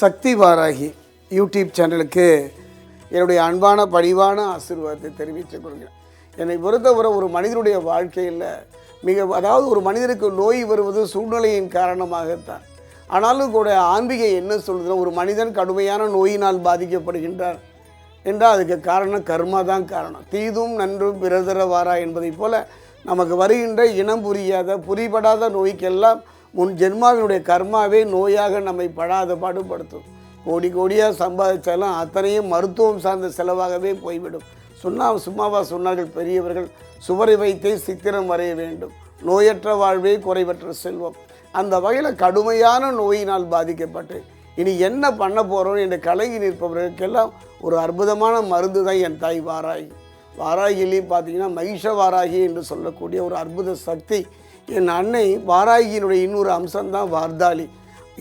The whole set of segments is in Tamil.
சக்தி வாராகி யூடியூப் சேனலுக்கு என்னுடைய அன்பான பணிவான ஆசீர்வாதத்தை தெரிவித்துக் கொள்கிறேன். என்னை பொறுத்தவரை ஒரு மனிதனுடைய வாழ்க்கையில் மிக அதாவது ஒரு மனிதனுக்கு நோய் வருவது சூழ்நிலையின் காரணமாகத்தான். ஆனாலும் கூட ஆன்மீகம் என்ன சொல்கிறது ஒரு மனிதன் கடுமையான நோயினால் பாதிக்கப்படுகின்றார் என்றால் அதுக்கு காரணம் கர்மா தான் காரணம். தீதும் நன்றும் பிறதர வாரா என்பதைப் போல நமக்கு வருகின்ற இனம் புரியாத புரிபடாத நோய்க்கெல்லாம் முன் ஜென்மாவினுடைய கர்மாவே நோயாக நம்மை படாத பாடுபடுத்தும். கோடி கோடியாக சம்பாதிச்சாலும் அத்தனையும் மருத்துவம் சார்ந்த செலவாகவே போய்விடும். சுண்ணா சும்மாவா சொன்னார்கள் பெரியவர்கள் சுவரை வைத்தே சித்திரம் வரைய வேண்டும். நோயற்ற வாழ்வே குறைவற்ற செல்வம். அந்த வகையில் கடுமையான நோயினால் பாதிக்கப்பட்டு இனி என்ன பண்ண போகிறோம் என்று கலங்கி நிற்பவர்களுக்கெல்லாம் ஒரு அற்புதமான மருந்து தான் என் தாய் வாராகி வாராகிலையும் பார்த்தீங்கன்னா மகிஷ வாராகி என்று சொல்லக்கூடிய ஒரு அற்புத சக்தி என் அன்னை வாராகியினுடைய இன்னொரு அம்சம்தான் வார்தாளி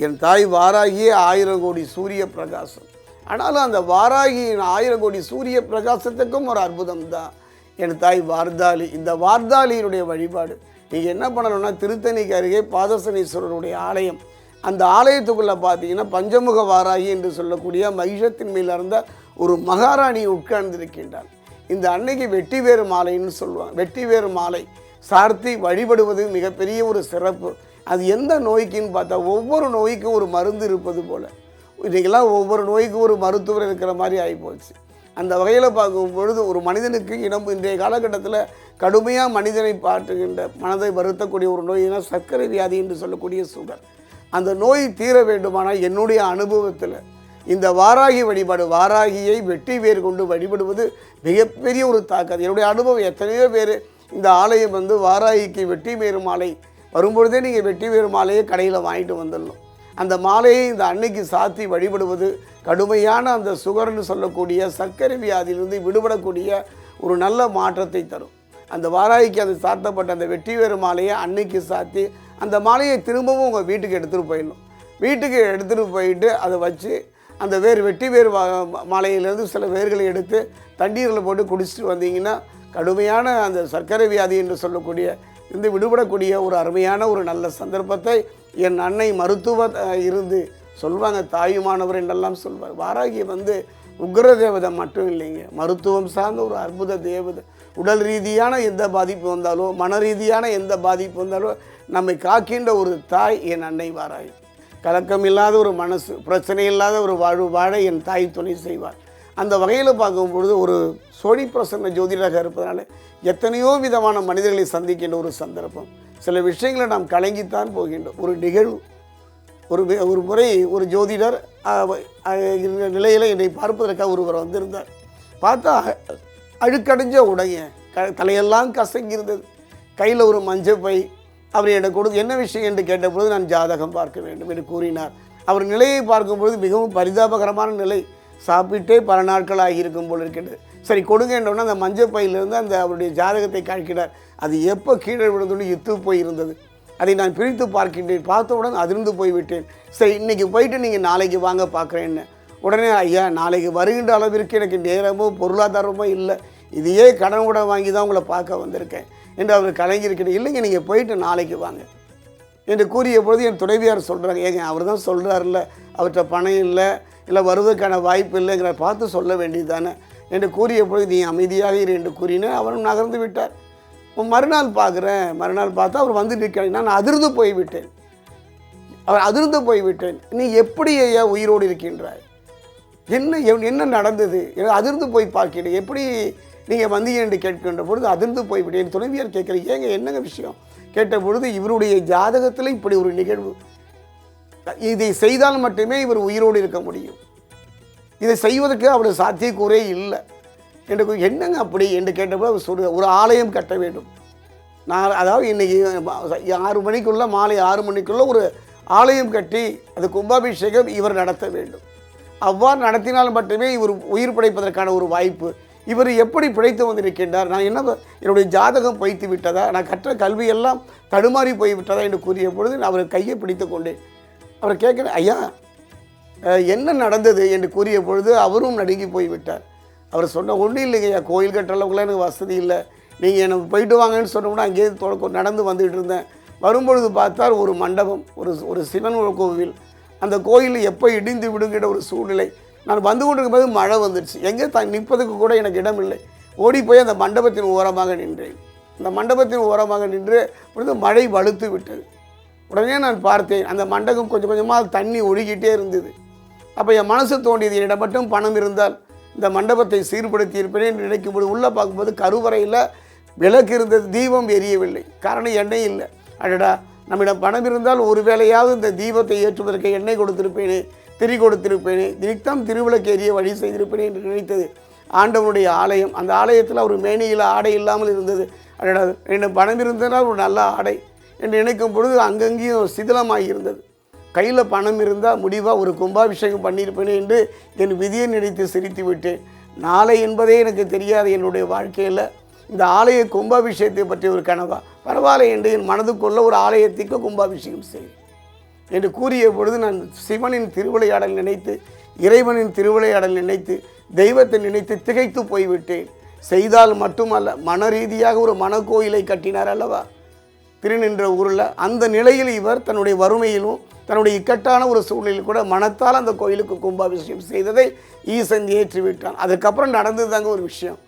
என் தாய் வாராகியே ஆயிரம் கோடி சூரிய பிரகாசம். ஆனாலும் அந்த வாராகியின் ஆயிரம் கோடி சூரிய பிரகாசத்துக்கும் ஒரு அற்புதம் தான் என் தாய் வார்தாளி இந்த வார்தாளியினுடைய வழிபாடு. நீங்கள் என்ன பண்ணணும்னா திருத்தணிக்கு அருகே பாதசனீஸ்வரருடைய ஆலயம். அந்த ஆலயத்துக்குள்ளே பார்த்தீங்கன்னா பஞ்சமுக வாராகி என்று சொல்லக்கூடிய மகிஷத்தின் மேல் இருந்த ஒரு மகாராணி உட்கார்ந்திருக்கின்றார் இந்த அன்னைக்கு வெட்டி வேறு மாலைன்னு சொல்லுவாங்க. வெட்டி வேறு மாலை. சார்த்தி வழிபடுவது மிகப்பெரிய ஒரு சிறப்பு. அது எந்த நோய்க்குன்னு பார்த்தா ஒவ்வொரு நோய்க்கும் ஒரு மருந்து இருப்பது போல். இன்றைக்கெல்லாம் ஒவ்வொரு நோய்க்கும் ஒரு மருத்துவர் இருக்கிற மாதிரி ஆகிப்போச்சு அந்த வகையில் பார்க்கும் பொழுது ஒரு மனிதனுக்கு இடம் இன்றைய காலகட்டத்தில் கடுமையாக மனிதனை பாட்டுகின்ற மனதை வருத்தக்கூடிய ஒரு நோயினா சர்க்கரை வியாதி என்று சொல்லக்கூடிய சுகர். அந்த நோய் தீர வேண்டுமானால் என்னுடைய அனுபவத்தில் இந்த வாராகி வழிபாடு வாராகியை வெட்டி வேர் கொண்டு வழிபடுவது மிகப்பெரிய ஒரு தாக்கம் என்னுடைய அனுபவம் எத்தனையோ பேர் இந்த ஆலயம் வந்து வாராகிக்கு வெட்டி வேறு மாலை. வரும்பொழுதே நீங்கள் வெட்டி வேறு மாலையை கடையில் வாங்கிட்டு வந்துடணும். அந்த மாலையை இந்த அன்னைக்கு சாத்தி வழிபடுவது கடுமையான அந்த சுகர்னு சொல்லக்கூடிய சர்க்கரை வியாதியிலிருந்து விடுபடக்கூடிய ஒரு நல்ல மாற்றத்தை தரும். அந்த வாராய்க்கு அது சாத்தப்பட்ட அந்த வெட்டி வேறு மாலையை அன்னைக்கு சாத்தி அந்த மாலையை திரும்பவும் உங்கள் வீட்டுக்கு எடுத்துகிட்டு போயிடணும். வீட்டுக்கு எடுத்துகிட்டு போயிட்டு அதை வச்சு அந்த வேர் வெட்டி வேர் மாலையிலேருந்து சில வேர்களை எடுத்து தண்ணீரில் போட்டு குடிச்சிட்டு வந்தீங்கன்னா கடுமையான அந்த சர்க்கரை வியாதி என்று சொல்லக்கூடிய இருந்து விடுபடக்கூடிய ஒரு அருமையான ஒரு நல்ல சந்தர்ப்பத்தை என் அன்னை மருத்துவ இருந்து சொல்வாங்க. தாயுமானவர் என்றெல்லாம் சொல்வார். வாராகி வந்து உக்ர தேவதை மட்டும் இல்லைங்க. மருத்துவம் சார்ந்த ஒரு அற்புத தேவதை. உடல் ரீதியான எந்த பாதிப்பு வந்தாலோ மன ரீதியான எந்த பாதிப்பு வந்தாலோ நம்மை காக்கின்ற ஒரு தாய் என் அன்னை வாராகி. கலக்கம் இல்லாத ஒரு மனசு பிரச்சனை இல்லாத ஒரு வாழ்வு வாழ என் தாய் துணை செய்வார். அந்த வகையில் பார்க்கும் பொழுது ஒரு சோழி பிரசன்ன ஜோதிடராக இருப்பதனால எத்தனையோ விதமான மனிதர்களை சந்திக்கின்ற ஒரு சந்தர்ப்பம். சில விஷயங்களை நாம் கலங்கித்தான் போகின்றோம். ஒரு நிகழ்வு ஒரு ஒரு முறை ஒரு ஜோதிடர் நிலையில் என்னை பார்ப்பதற்காக ஒருவர் வந்திருந்தார். பார்த்தா அழுக்கடைஞ்ச உடைய க தலையெல்லாம் கசங்கியிருந்தது. கையில் ஒரு மஞ்சள் பை அவர் என்னை கொடுத்து என்ன விஷயம்? என்று கேட்டபொழுது நான் ஜாதகம் பார்க்க வேண்டும் என்று கூறினார். அவர் நிலையை பார்க்கும்பொழுது மிகவும் பரிதாபகரமான நிலை. சாப்பிட்டே பல நாட்கள் ஆகியிருக்கும் போல் இருக்கின்றது. சரி கொடுங்கன்றோன்னா அந்த மஞ்சள் பையிலிருந்து அந்த அவருடைய ஜாதகத்தை காண்கிறார். அது எப்போ கீழே விழுந்தோடு எத்து போயிருந்தது. அதை நான் பிரித்து பார்க்கின்றேன். பார்த்தவுடன் அதிர்ந்து போய்விட்டேன். சரி இன்றைக்கி போயிட்டு நீங்கள் நாளைக்கு வாங்க பார்க்குறேன்னு. உடனே ஐயா நாளைக்கு வருகின்ற அளவிற்கு எனக்கு நேரமோ பொருளாதாரமோ இல்லை. இதையே கடன் கூட வாங்கி தான் உங்களை பார்க்க வந்திருக்கேன். என்று அவர் கலைஞர்கிட்ட இல்லைங்க நீங்கள் போயிட்டு நாளைக்கு வாங்க. என்று கூறிய பொழுது என் துணைவியார் சொல்கிறாங்க ஏங்க அவர் தான் சொல்கிறாருல்ல அவர்கிட்ட பணம் இல்லை இல்லை வருவதற்கான வாய்ப்பு இல்லைங்கிற பார்த்து சொல்ல வேண்டியது தானே என்று கூறிய பொழுது நீ அமைதியாக இரு என்று கூறினேன் அவரும் நகர்ந்து விட்டார். மறுநாள் பார்க்குறேன். மறுநாள் பார்த்தா அவர் வந்து நிற்கிறார் நான் அதிர்ந்து போய்விட்டேன். அவர் அதிர்ந்து போய்விட்டேன். நீ எப்படி ஐயா உயிரோடு இருக்கின்றாய்? என்ன என்ன நடந்தது? அதிர்ந்து போய் பார்க்கிறேன். எப்படி நீங்கள் வந்தீங்க? என்று கேட்கின்ற பொழுது அதிர்ந்து போய்விட்டேன். என் துணைவியார் கேட்குறீங்க ஏங்க என்னங்க விஷயம்? கேட்ட பொழுது இவருடைய ஜாதகத்தில் இப்படி ஒரு நிகழ்வு. இதை செய்தால் மட்டுமே இவர் உயிரோடு இருக்க முடியும். இதை செய்வதற்கு அவருடைய சாத்தியக்கூறே இல்லை. என்று கூ- என்னங்க அப்படி? என்று கேட்டபோது அவர் சொல்ற ஒரு ஆலயம் கட்ட வேண்டும். நான் அதாவது இன்னைக்கு ஆறு மணிக்குள்ள மாலை ஆறு மணிக்குள்ள ஒரு ஆலயம் கட்டி அது கும்பாபிஷேகம் இவர் நடத்த வேண்டும். அவ்வாறு நடத்தினால் மட்டுமே இவர் உயிர் பிழைப்பதற்கான ஒரு வாய்ப்பு இவர் எப்படி பிழைத்து வந்திருக்கின்றார்? நான் என்ன என்னுடைய ஜாதகம் பயித்து விட்டதா? நான் கற்ற கல்வியெல்லாம் தடுமாறி போய் விட்டதா என்று கூறிய பொழுது நான் அவர் கையை பிடித்து கொண்டேன். அவர் கேட்குறேன் ஐயா என்ன நடந்தது? என்று கூறிய பொழுது அவரும் நடுங்கி போய்விட்டார். அவர் சொன்ன ஒன்றும் இல்லைங்கய்யா கோயில் கட்டுற அளவுக்குலாம் எனக்கு வசதி இல்லை. நீங்கள் எனக்கு போயிட்டு வாங்கன்னு சொன்னோம்னா அங்கேயே தொ- நடந்து வந்துகிட்டு இருந்தேன். வரும்பொழுது பார்த்தால் ஒரு மண்டபம் ஒரு ஒரு சிவன் கோவில். அந்த கோயில் எப்போ இடிந்து விடுங்கிற ஒரு சூழ்நிலை நான் வந்து கொண்டிருக்கும்போது மழை வந்துடுச்சு எங்கே த நிற்பதுக்கு கூட எனக்கு இடம் இல்லை ஓடி போய் அந்த மண்டபத்தின் ஓரமாக நின்றேன். அந்த மண்டபத்தின் ஓரமாக நின்று பொழுது மழை வலுத்து விட்டது. உடனே நான் பார்த்தேன் அந்த மண்டபம் கொஞ்சம் கொஞ்சமாக தண்ணி ஒழுகிட்டே இருந்தது. அப்போ என் மனசு தோண்டியது என்னிடம் மட்டும் பணம் இருந்தால் இந்த மண்டபத்தை சீர்படுத்தி இருப்பேன் என்று நினைக்கும்போது உள்ளே பார்க்கும்போது கருவறையில் விளக்கு இருந்தது தீபம் எரியவில்லை. காரணம் எண்ணெய் இல்லை. அடடா நம்மிடம் பணம் இருந்தால் ஒரு வேளையாவது இந்த தீபத்தை ஏற்றுவதற்கு எண்ணெய் கொடுத்திருப்பேனே. திரி கொடுத்திருப்பேனே தினித்தம் திருவிளக்கேறிய வழி செய்திருப்பேனே என்று நினைத்தது. ஆண்டவனுடைய ஆலயம் அந்த ஆலயத்தில் அவர் மேனியில் ஆடை இல்லாமல் இருந்தது. அடடா என்னிடம் பணம் இருந்தனால் ஒரு நல்ல ஆடை என்று நினைக்கும் பொழுது அங்கங்கேயும் சிதிலமாகி இருந்தது. கையில் பணம் இருந்தால் முடிவாக ஒரு கும்பாபிஷேகம் பண்ணியிருப்பேனே என்று என் விதியை நினைத்து சிரித்து விட்டேன். நாளை என்பதே எனக்கு தெரியாது என்னுடைய வாழ்க்கையில். இந்த ஆலய கும்பாபிஷேகத்தை பற்றி ஒரு கனவா? பரவாயில்லை என்று என் மனதுக்குள்ள ஒரு ஆலயத்திற்கு கும்பாபிஷேகம் செய்வேன் என்று கூறிய பொழுது நான் சிவனின் திருவிளையாடல் நினைத்து இறைவனின் திருவிளையாடல் நினைத்து தெய்வத்தை நினைத்து திகைத்து போய்விட்டேன். செய்தால் மட்டுமல்ல மன ரீதியாக ஒரு மனக்கோயிலை கட்டினார் அல்லவா? திருநின்ற ஊரில் அந்த நிலையில் இவர் தன்னுடைய வறுமையிலும் தன்னுடைய இக்கட்டான ஒரு சூழ்நிலையில் கூட மனத்தால் அந்த கோயிலுக்கு கும்பாபிஷேகம் செய்ததை ஈசன் ஏற்றி விட்டான் அதுக்கப்புறம் நடந்ததுதாங்க ஒரு விஷயம்.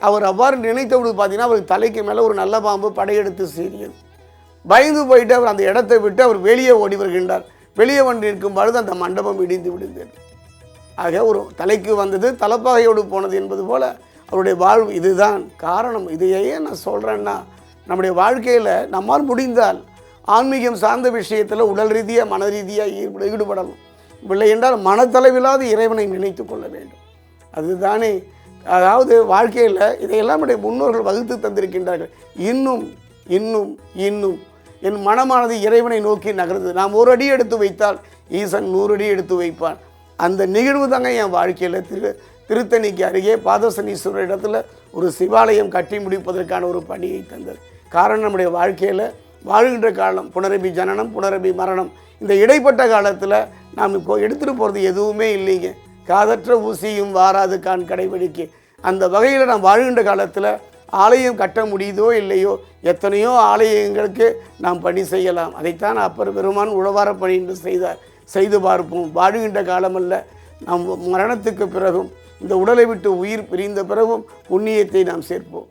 அவர் அவ்வாறு நினைத்தபொழுது பார்த்தீங்கன்னா அவருக்கு தலைக்கு மேலே ஒரு நல்ல பாம்பு படையெடுத்து சீரியது பயந்து போயிட்டு அவர் அந்த இடத்தை விட்டு அவர் வெளியே ஓடி வருகின்றார். வெளியே வந்து நிற்கும் பொழுது அந்த மண்டபம் இடிந்து விடுகிறது ஆக ஒரு தலைக்கு வந்தது தலப்பாகையோடு போனது என்பது போல அவருடைய வாழ்வு இதுதான். காரணம் இதையே நான் சொல்கிறேன்னா நம்முடைய வாழ்க்கையில் நம்மால் முடிந்தால் ஆன்மீகம் சார்ந்த விஷயத்தில் உடல் ரீதியாக மன ரீதியாக ஈடுபட ஈடுபடணும் இல்லை என்றால் மனத்தளவில்லாத இறைவனை நினைத்து கொள்ள வேண்டும். அதுதானே. அதாவது வாழ்க்கையில் இதையெல்லாம் நம்முடைய முன்னோர்கள் வகுத்து தந்திருக்கின்றார்கள். இன்னும் இன்னும் இன்னும் என் மனமானது இறைவனை நோக்கி நகர்ந்தது. நாம் ஒரு அடி எடுத்து வைத்தால் ஈசன் நூறு அடி எடுத்து வைப்பான். அந்த நிகழ்வு தாங்க என் வாழ்க்கையில். திரு திருத்தணிக்கு அருகே பாதசனீஸ்வரர் இடத்துல ஒரு சிவாலயம் கட்டி முடிப்பதற்கான ஒரு பணியை தந்தது. காரணம் நம்முடைய வாழ்க்கையில் வாழ்கின்ற காலம் புனரபி ஜனனம் புனரபி மரணம். இந்த இடைப்பட்ட காலத்தில் நாம் இப்போ எடுத்துகிட்டு போகிறது எதுவுமே இல்லைங்க. காதற்ற ஊசியும் வாராது கான் கடைபிடிக்கு அந்த வகையில் நாம் வாழ்கின்ற காலத்தில் ஆலயம் கட்ட முடியுதோ இல்லையோ எத்தனையோ ஆலயங்களுக்கு நாம் பணி செய்யலாம். அதைத்தான் அப்பர் பெருமான் உழவார பணி என்று செய்தார். செய்து பார்ப்போம். வாழுகின்ற காலமல்ல. நாம் மரணத்துக்கு பிறகும் இந்த உடலை விட்டு உயிர் பிரிந்த பிறகும் புண்ணியத்தை நாம் சேர்ப்போம்.